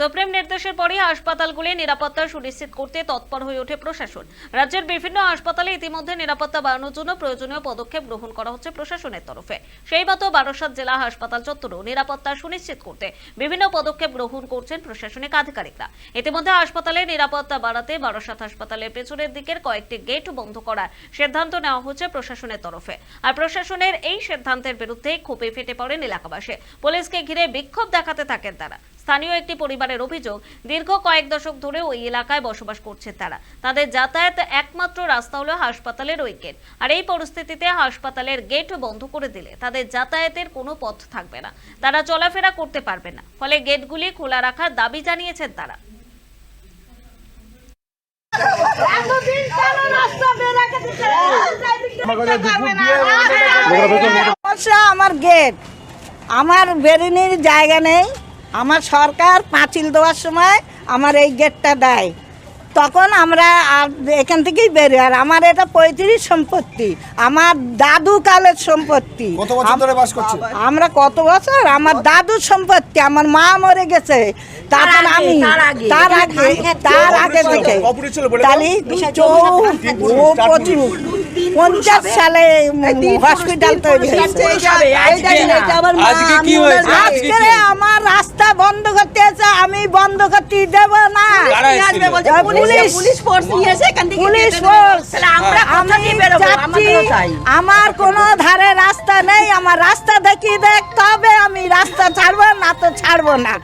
Supreme নির্দেশের পরই হাসপাতালগুলি নিরাপত্তা সুনিশ্চিত করতে তৎপর হয়ে ওঠে প্রশাসন। রাজ্যের বিভিন্ন হাসপাতালে ইতিমধ্যে নিরাপত্তা বাড়ানোর জন্য প্রয়োজনীয় পদক্ষেপ গ্রহণ করা হচ্ছে প্রশাসনের তরফে। সেই মতো বারাসাত জেলা হাসপাতাল চত্বরেও নিরাপত্তা সুনিশ্চিত করতে বিভিন্ন পদক্ষেপ গ্রহণ করছেন প্রশাসনিক আধিকারিকরা। ইতিমধ্যে হাসপাতালে নিরাপত্তা বাড়াতে বারাসাত হাসপাতালের পেছনের দিকের কয়েকটি গেট বন্ধ করার সিদ্ধান্ত নেওয়া হচ্ছে প্রশাসনের তরফে। আর প্রশাসনের এই সিদ্ধান্তের বিরুদ্ধে ক্ষোভে ফেটে পড়েন এলাকাবাসী। পুলিশকে ঘিরে বিক্ষোভ দেখাতে থাকেন তারা। স্থানীয় একটি পরিবারের অভিযোগ দীর্ঘ কয়েক দশক ধরে ওই এলাকায় বসবাস করছে তারা। তাদের যাতায়াত একমাত্র রাস্তা হলো হাসপাতালের ওই গেট। আর এই পরিস্থিতিতে হাসপাতালের গেট বন্ধ করে দিলে তাদের যাতায়াতের কোনো পথ থাকবে না। তারা চলাফেরা করতে পারবে না। ফলে গেটগুলি খোলা রাখার দাবি জানিয়েছেন তারা। আমার গেট। আমার বেরোনির জায়গা নেই। আমার সরকার পাঁচিল দেওয়ার সময় আমার এই গেটটা দেয়। তখন আমরা আর এখান থেকেই বেরোই আর আমার এটা পঁয়ত্রিশ সম্পত্তি আমার দাদু কালের সম্পত্তি। কত বছর ধরে বাস করছে? আমরা কত বছর? আমার দাদুর সম্পত্তি আমার মা মরে গেছে। তারপর আমি তার আগে। তার আগে থেকে। তাহলে প্রচুর। পঞ্চাশ সালে হসপিটাল তৈরি হয়েছে আজকে কি হয়েছে আজকে আজকে আমার রাস্তা বন্ধ করতে আছে আমি বন্ধ করতে দেব না। আসবে বলছে? পুলিশ। পুলিশ। ফোর্স নিয়ে এসে এখান থেকে পুলিশ ফোর্স আমরা কোথা দিয়ে বেরোবো? যাচ্ছি, আমাদেরও তাই। আমার কোনো ধারে রাস্তা নেই আমার রাস্তা দেখি দেখ তবে আমি রাস্তা ছাড়বো না তো ছাড়বো না।